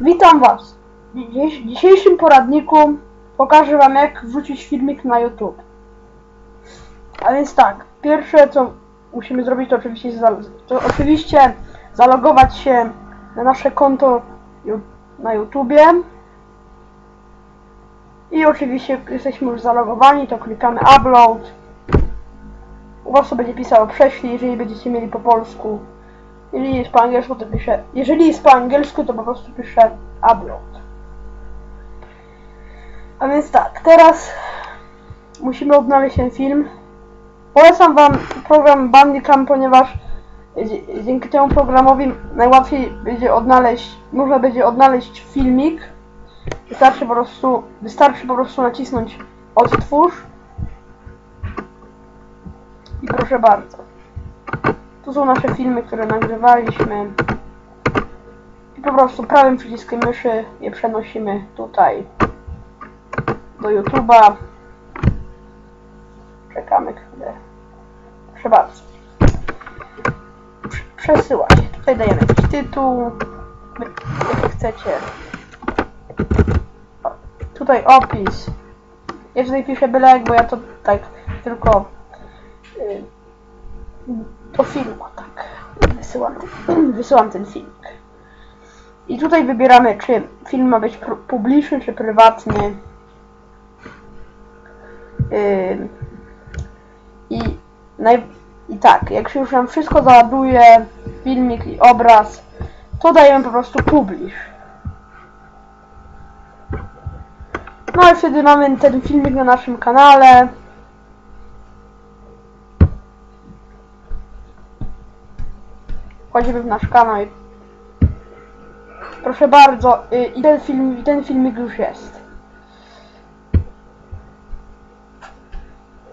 Witam Was. W dzisiejszym poradniku pokażę Wam jak wrzucić filmik na YouTube. A więc tak, pierwsze co musimy zrobić to oczywiście, to oczywiście zalogować się na nasze konto na YouTubie. I oczywiście jesteśmy już zalogowani, to klikamy upload. U Was to będzie pisało prześlij, jeżeli będziecie mieli po polsku. Jeżeli jest po angielsku, to piszę. Jeżeli jest po angielsku, to po prostu piszę upload. A więc tak, teraz musimy odnaleźć ten film. Polecam Wam program Bandicam, ponieważ dzięki temu programowi najłatwiej będzie odnaleźć, można będzie odnaleźć filmik. Wystarczy po prostu, wystarczy po prostu nacisnąć odtwórz. I proszę bardzo. Tu są nasze filmy, które nagrywaliśmy. I po prostu prawym przyciskiem myszy je przenosimy tutaj do YouTube'a. Czekamy chwilę. Proszę bardzo. Prz- Przesyłać. Tutaj dajemy jakiś tytuł. Jaki chcecie. Tutaj opis. Ja tutaj piszę byle jak, bo ja to tak tylko y, do filmu, tak. Wysyłam, ten- wysyłam ten filmik. I tutaj wybieramy, czy film ma być publiczny, czy prywatny. Ym, I, naj, I tak, jak się już nam wszystko załaduje, filmik i obraz, to dajemy po prostu publish. No i wtedy mamy ten filmik na naszym kanale. Wchodzimy w nasz kanał proszę bardzo, y, i ten film, i ten filmik już jest.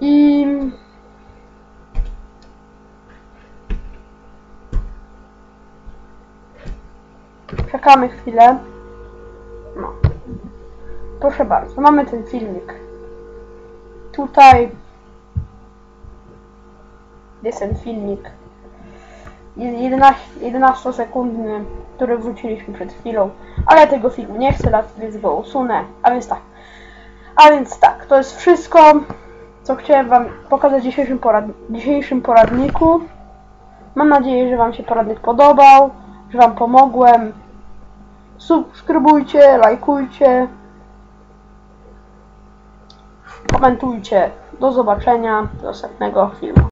I czekamy chwilę. No. Proszę bardzo, mamy ten filmik. Tutaj jest ten filmik. 11, 11 sekundny, który wrzuciliśmy przed chwilą, ale tego filmu nie chcę, więc go usunę. A więc tak. A więc tak, to jest wszystko, co chciałem Wam pokazać w dzisiejszym, porad dzisiejszym poradniku. Mam nadzieję, że Wam się poradnik podobał, że Wam pomogłem. Subskrybujcie, lajkujcie, komentujcie. Do zobaczenia, do następnego filmu.